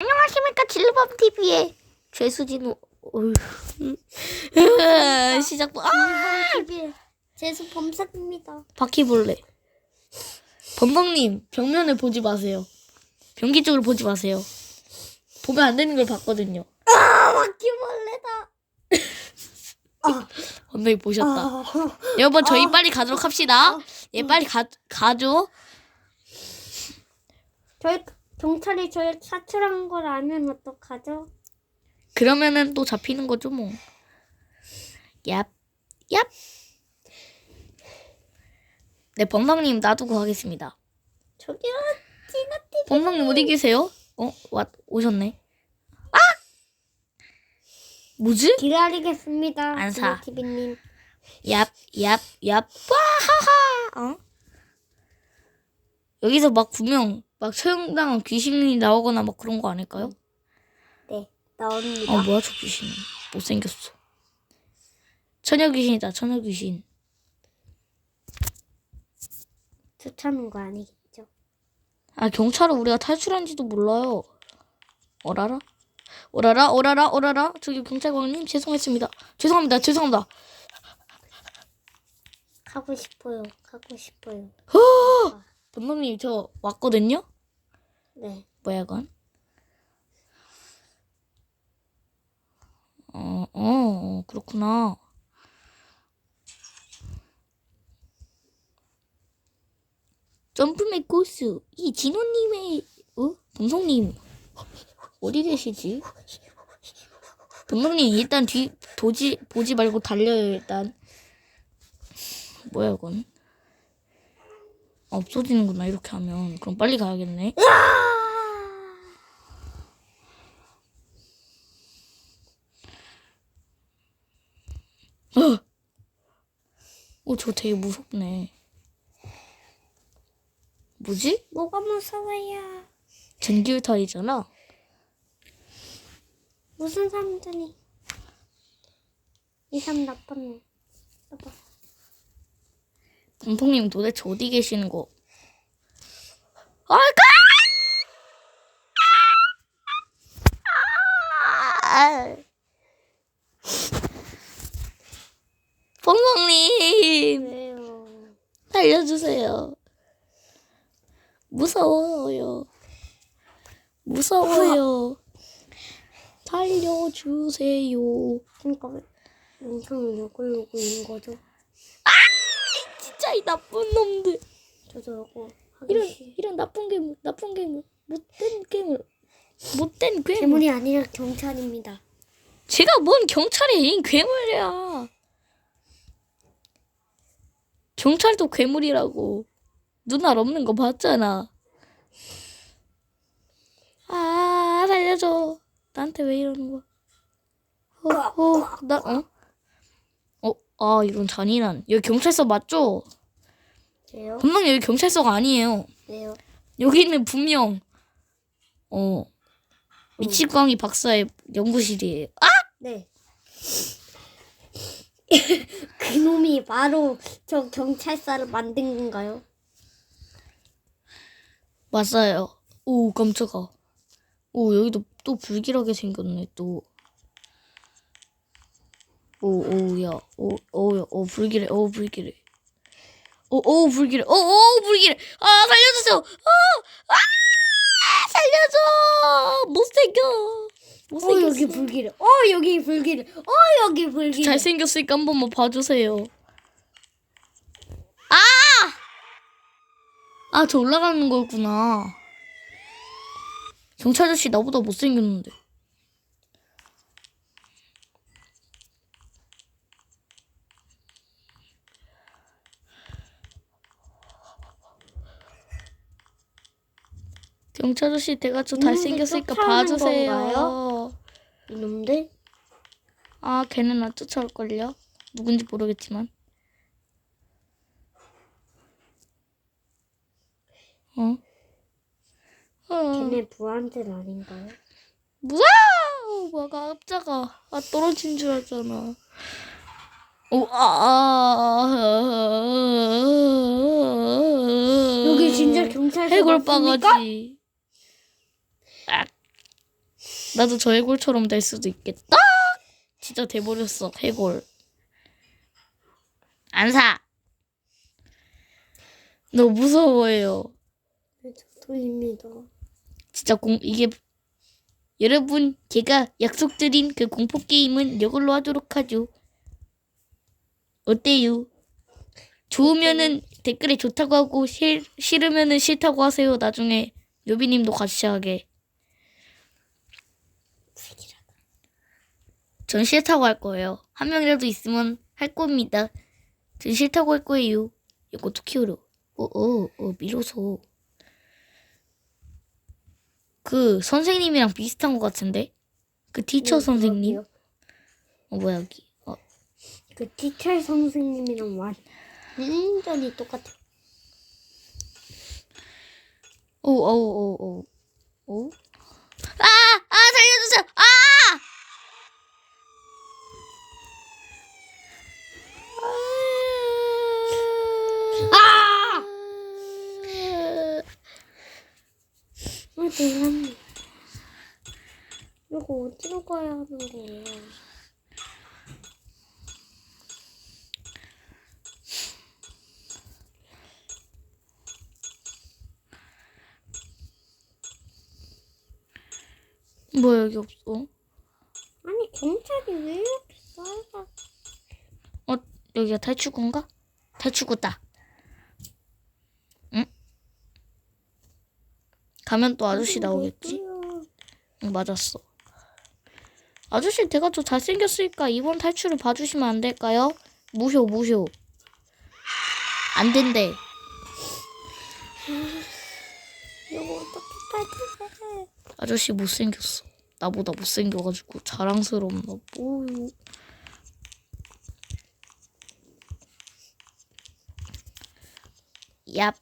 안녕하십니까 진루밤 TV의 죄수진우. 어휴. 시작부. 아! TV의 제수 범사입니다. 바퀴벌레. 범벅님 벽면을 보지 마세요. 변기 쪽을 보지 마세요. 보면 안 되는 걸 봤거든요. 아, 바퀴벌레다. 분명히 보셨다. 아, 여러분 저희 빨리 가도록 합시다. 예 빨리 가 가죠. 저희 경찰이 저희 사출한 걸 알면 어떡하죠? 그러면은 또 잡히는 거죠 뭐. 얍, 얍. 네 범벅님 놔두고 가겠습니다. 저기요, 찌나 TV. 범벅님 어디 계세요? 어, 왔 오셨네. 아! 뭐지? 기다리겠습니다. 안 사. TV님. 얍, 얍, 얍, 와하하. 어? 여기서 막 분명 막 처형당한 귀신이 나오거나 막 그런 거 아닐까요? 네, 나옵니다. 아 뭐야 저 귀신 못생겼어. 처녀 귀신이다 처녀 귀신. 좋다는 거 아니겠죠? 아 경찰은 우리가 탈출한지도 몰라요. 어라라? 오라라 오라라 오라라 저기 경찰관님 죄송했습니다. 죄송합니다 죄송합니다. 가고 싶어요. 가고 싶어요. 본능님 저 왔거든요. 네. 뭐야 이건? 어, 어, 어 그렇구나. 점프맨 코스 이 진호님의 어 범성님 어디 계시지? 범성님 일단 뒤 보지 보지 말고 달려요 일단. 뭐야 이건? 아, 없어지는구나 이렇게 하면 그럼 빨리 가야겠네. 어, 저 되게 무섭네. 뭐지? 뭐가 무서워요? 전기울타리잖아. 무슨 사람들이? 이 사람 나쁜 놈. 나빠. 범풍님 도대체 어디 계시는 거? 아까! 범풍님 왜요? 살려주세요. 무서워요. 무서워요. 살려주세요. 그러니까 왜 영상을 이걸로고 있는 거죠? 이 나쁜 놈들. 이거 이런 이런 나쁜 괴물, 나쁜 괴물, 못된 괴물, 못된 괴물. 괴물이 아니라 경찰입니다. 제가 뭔 경찰이 괴물이야. 경찰도 괴물이라고. 눈알 없는 거 봤잖아. 아 살려줘. 나한테 왜 이러는 거야? 어, 어, 나 어? 어, 아 이런 잔인한. 여기 경찰서 맞죠? 왜요? 분명 여기 경찰서가 아니에요. 왜요? 여기는 분명 어 미치광이 박사의 연구실이에요. 아! 네. 그놈이 바로 저 경찰서를 만든 건가요? 맞아요. 오 깜짝아. 오 여기도 또 불길하게 생겼네 또. 오 오야 오 오야 오 불길해 오 불길해. 오 오 불길해 오 오 불길해. 아 살려주세요. 어아 살려줘. 못생겨. 어 못생겼어. 여기 불길해. 어 여기 불길해. 어 여기 불길해. 잘생겼으니까 한 번만 봐주세요. 아! 아, 저 올라가는 거구나. 경찰 아저씨 나보다 못생겼는데. 경찰 아저씨 내가 저 잘생겼으니까 쫓아오는 봐주세요. 건가요? 이놈들? 아, 걔는 나 쫓아올걸요? 누군지 모르겠지만. 어? 어. 걔네 부한들 아닌가요? 무서워! 뭐가 깜짝아. 아, 떨어진 줄 알았잖아. 오, 아, 아, 여기 진짜 경찰서 해골 맞습니까? 바가지. 아, 나도 저 해골처럼 될 수도 있겠다. 진짜 돼버렸어 해골. 안 사. 너무 무서워요. 네, 저도입니다. 진짜 공 이게 여러분 제가 약속드린 그 공포 게임은 이걸로 하도록 하죠. 어때요? 좋으면은 댓글에 좋다고 하고 싫, 싫으면은 싫다고 하세요. 나중에 요비님도 같이 하게. 전 싫다고 할 거예요. 한 명이라도 있으면 할 겁니다. 전 싫다고 할 거예요. 이것도 키우려. 어 어어 어, 밀어서. 그 선생님이랑 비슷한 것 같은데? 그 티처 네, 선생님? 어 뭐야 여기? 어 그 티철 선생님이랑 완전히 똑같아. 오 오 오 오 오? 아! 아 살려주세요! 아! 아! 아! 아, 놀랐네. 이거 어디로 가야 하는 거예요? 뭐야 여기 없어? 아니 경찰이 왜 이렇게 빨라? 어 여기가 탈출구인가? 탈출구다. 응? 가면 또 아저씨 나오겠지? 응, 맞았어. 아저씨 제가 더 잘생겼으니까 이번 탈출을 봐주시면 안 될까요? 무효 무효. 안 된대. 이거 어떻게 탈출해? 아저씨 못생겼어. 나보다 못생겨가지고 자랑스럽나 뭐. 얍.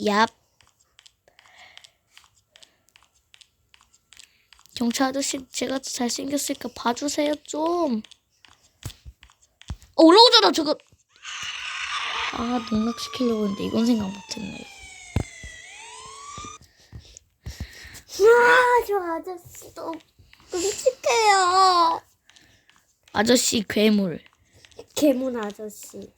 얍. 경찰 아저씨 제가 더 잘생겼으니까 봐주세요 좀. 어, 올라오잖아 저거. 아 농락시키려고 했는데 이건 생각 못했네. 아, 저 아저씨 너무 끔찍해요. 아저씨 괴물. 개문 아저씨.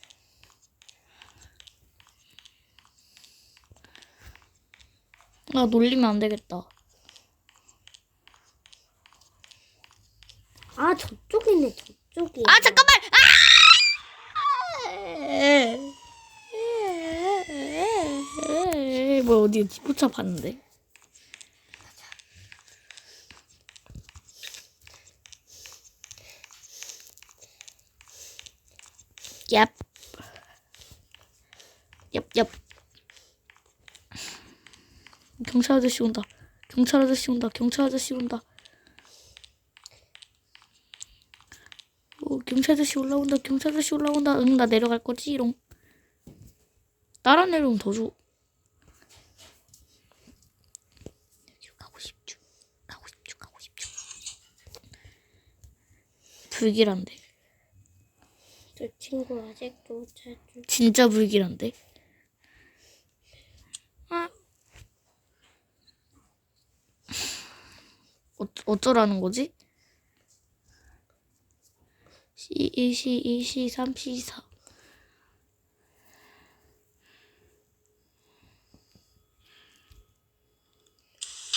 아 놀리면 안 되겠다. 아, 저쪽이네, 저쪽이. 아 잠깐만. 아! 뭐 어디 포차 봤는데? 얍. 얍 얍. 경찰 아저씨 온다. 경찰 아저씨 온다. 경찰 아저씨 온다. 오, 경찰 아저씨 올라온다. 경찰 아저씨 올라온다. 응, 나 내려갈 거지, 이롱. 따라 내려오면 더 좋. 가고 싶죠. 가고 싶죠. 가고 싶죠. 불길한데. 저 친구 아직도 찾을. 진짜 불길한데. 아. 어, 어쩌라는 거지? C1, C2, C3, C4.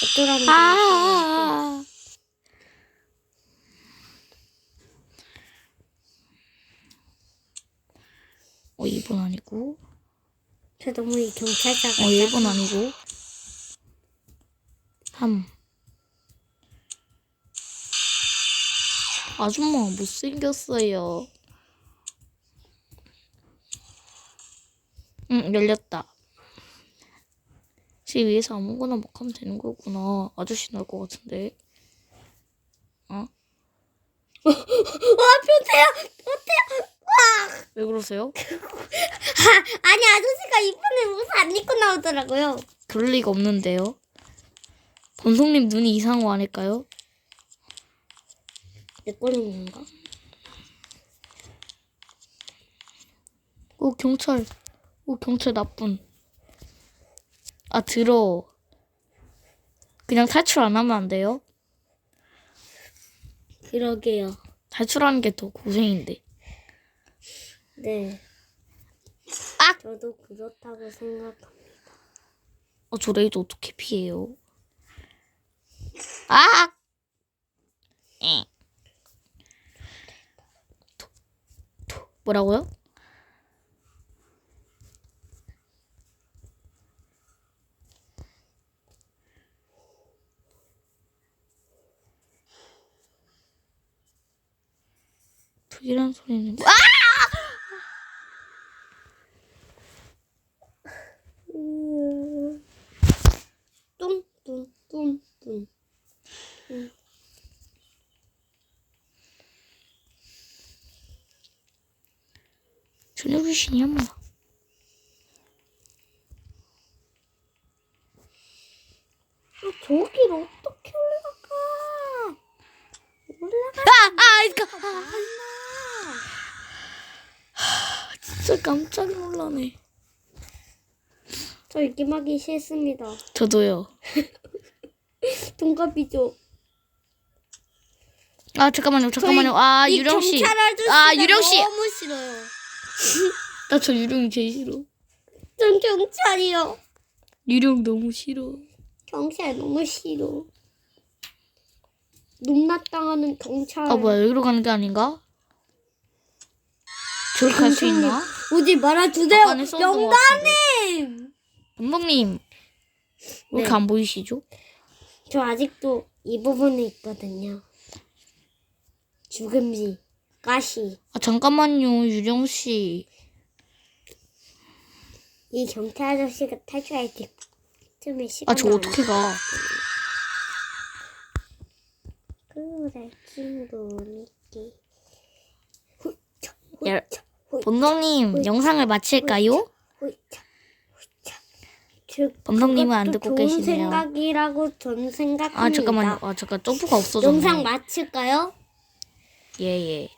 어쩌라는 거야? 아. 어, 2번 아니고. 저 너무 이 경찰차가. 어, 1번 아니고. 3. 아줌마 못생겼어요. 응, 열렸다. 집 위에서 아무거나 막 하면 되는 거구나. 아저씨 나올 것 같은데. 어? 와, 표태야! 왜 그러세요? 아니, 아저씨가 이번에 옷 안 입고 나오더라고요. 그럴 리가 없는데요. 범송님 눈이 이상한 거 아닐까요? 내 거는 건가? 오 경찰 오 경찰 나쁜 아 들어 그냥 탈출 안 하면 안 돼요? 그러게요. 탈출하는 게 더 고생인데. 네. 아! 저도 그렇다고 생각합니다. 어, 저 레이저 어떻게 피해요? 아! 에. 도, 도, 뭐라고요? 독이란 소리는 아! 저녁 귀신이 한 번. 저기를 어떻게 올라가? 올라가. 아, 아, 이거. 아, 진짜 깜짝 놀라네. 저 입김하기 싫습니다. 저도요. 동갑이죠. 아 잠깐만요, 잠깐만요. 아이 유령 씨, 경찰 아저씨가 아, 유령 씨! 너무 싫어요. 나 저 유령 제일 싫어. 전 경찰이요. 유령 너무 싫어. 경찰 너무 싫어. 높낮당하는 경찰. 아 뭐야 여기로 가는 게 아닌가? 저기 갈 수 있나? 오지 말아주세요. 쏜것 영단님. 감독님 왜 이렇게 네. 안 보이시죠? 저 아직도 이 부분에 있거든요. 죽음지, 가시. 아 잠깐만요, 유령 씨. 이 경찰 아저씨가 탈출할 때쯤에 시간. 아저 어떻게 가? 그래 친구니까. 후차, 야, 감독님 영상을 마칠까요? 감독님은 안 듣고 계시네요. 생각이라고 저는 생각합니다. 아 잠깐만요. 아 잠깐 점프가 없어졌네. 영상 마칠까요? 예예.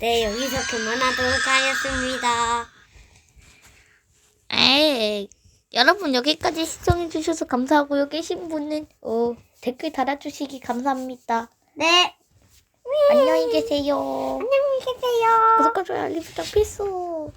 네, 여기서 그만하도록 하겠습니다. 에이, 여러분 여기까지 시청해주셔서 감사하고요. 깨신 분은 어, 댓글 달아주시기 감사합니다. 네, 안녕히 계세요. 안녕히 계세요. 구독과 좋아요 알림 설정 필수.